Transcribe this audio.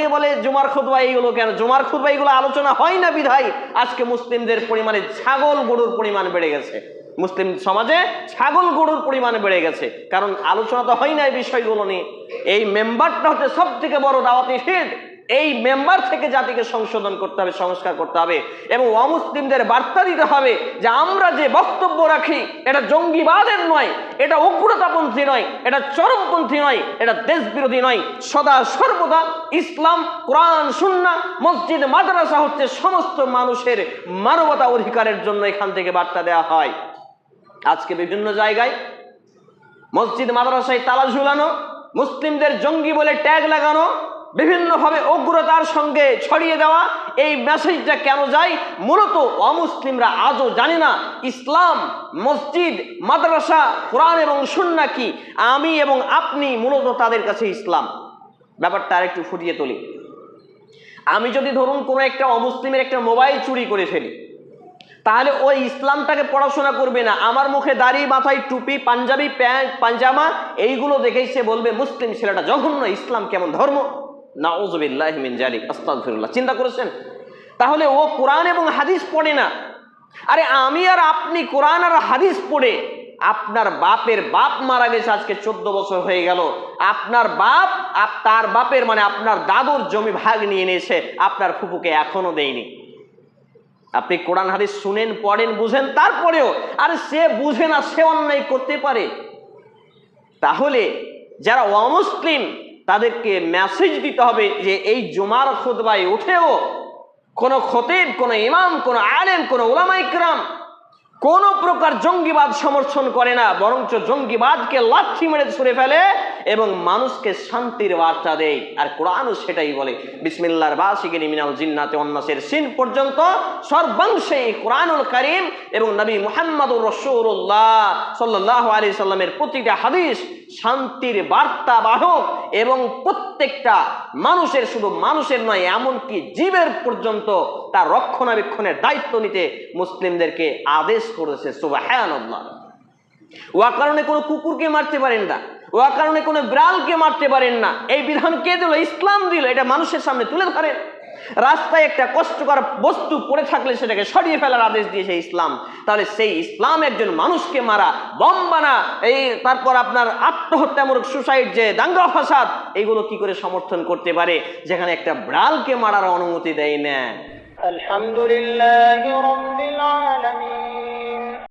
অনেকে বলে জুমার খুদবা এইগুলো কেন? জুমার খুদবা এইগুলো আলোচনা হয় না বিধায় আজকে মুসলিমদের পরিমাণে ছাগল গরুর পরিমাণ বেড়ে গেছে। মুসলিম সমাজে ছাগল গরুর পরিমাণ বেড়ে গেছে। কারণ আলোচনা তো হয় না এই বিষয়গুলো নিয়ে। এই মেম্বারটা হচ্ছে সব থেকে বড় দাওয়াতি ফিল্ড এই মেম্বার থেকে জাতিকে সংশোধন করতে হবে, সংস্কার করতে হবে এবং অমুসলিমদের বার্তা দিতে হবে যে আমরা যে বক্তব্য রাখি, এটা জঙ্গিবাদের নয়, এটা উগ্রতাপন্থী নয়, এটা চরমপন্থী নয়, এটা দেশবিরোধী নয়। সদা সর্বদা ইসলাম, কোরআন সুন্না মসজিদ, মাদ্রাসা হচ্ছে সমস্ত মানুষের মানবতা অধিকারের জন্য এখান থেকে বার্তা দেওয়া হয়। আজকে বিভিন্ন জায়গায় মসজিদ, মাদ্রাসায় তালা ঝুলানো, মুসলিমদের জঙ্গি বলে ট্যাগ লাগানো বিভিন্নভাবে উগ্রতার সঙ্গে ছড়িয়ে দেওয়া এই মেসেজটা কেন যায়? মূলত অমুসলিমরা আজও জানে না, ইসলাম, মসজিদ, মাদ্রাসা, কোরআন এবং সুন্না কি? আমি এবং আপনি মূলত তাদের কাছে ইসলাম। ব্যাপারটা আর একটু ফুটিয়ে তুলি। আমি যদি ধরুন কোনো একটা অমুসলিমের একটা মোবাইল চুরি করে ফেলি, তাহলে ওই ইসলামটাকে পড়াশোনা করবে না। আমার মুখে দাড়ি, মাথায় টুপি, পাঞ্জাবি, প্যান্ট পাঞ্জামা এইগুলো দেখেই সে বলবে, মুসলিম ছেলেটা জঘন্য, ইসলাম কেমন ধর্ম? না ওজবিল্লাহমিন জালিক চিন্তা করেছেন? তাহলে ও কোরআন এবং হাদিস পড়ে না। আরে আমি আর আপনি কোরআন আর হাদিস পড়ে, আপনার বাপের বাপ মারা গেছে আজকে চোদ্দ বছর হয়ে গেল। আপনার বাপ তার বাপের মানে আপনার দাদুর জমি ভাগ নিয়ে নিয়েছে, আপনার ফুপুকে এখনও দেয়নি। আপনি কোরআন, হাদিস শুনেন, পড়েন, বুঝেন, তারপরেও, আর সে বুঝে না, সে অন্যায় করতে পারে। তাহলে যারা অমুসলিম তাদেরকে মেসেজ দিতে হবে যে এই জুমার খোদবাই উঠেও কোনো খতিব, কোনো ইমাম, কোনো আলেম, কোনো ওলামাইকরাম কোন প্রকার জঙ্গিবাদ সমর্থন করে না, বরঞ্চ জঙ্গিবাদকে লাঠি মেরে ছুড়ে ফেলে এবং মানুষকে শান্তির বার্তা দেয়। আর কোরআনও সেটাই বলে, বিসমিল্লার বাসিকে মিনাল জিন্নাতে অন্নাসের সিন পর্যন্ত সর্বাংশে কোরআনুল করিম এবং নবী মোহাম্মদুর রসুল্লাহ সাল্লাহ আলি সাল্লামের প্রতিটা হাদিস শান্তির বার্তা বাহক এবং প্রত্যেকটা মানুষের শুধু মানুষের নয়, এমনকি জীবের পর্যন্ত তার রক্ষণাবেক্ষণের দায়িত্ব নিতে মুসলিমদেরকে আদেশ করেছে সুবাহান্লাহ ও কারণে কোনো কুকুরকে মারতে পারেন না, ও কারণে কোনো বিড়ালকে মারতে পারেন না। এই বিধান কে দিল? ইসলাম দিল। এটা মানুষের সামনে তুলে ধরেন। রাস্তায় একটা কষ্টকর বস্তু পড়ে থাকলে সেটাকে সরিয়ে ফেলার আদেশ দিয়েছে ইসলাম। তাহলে সেই ইসলাম একজন মানুষকে মারা, বম বানা, এই তারপর আপনার আত্মহত্যামূলক সুসাইড যে দাঙ্গা ফাসাদ, এগুলো কি করে সমর্থন করতে পারে? যেখানে একটা ব্রালকে মারার অনুমতি দেয় না। আলহামদুলিল্লাহ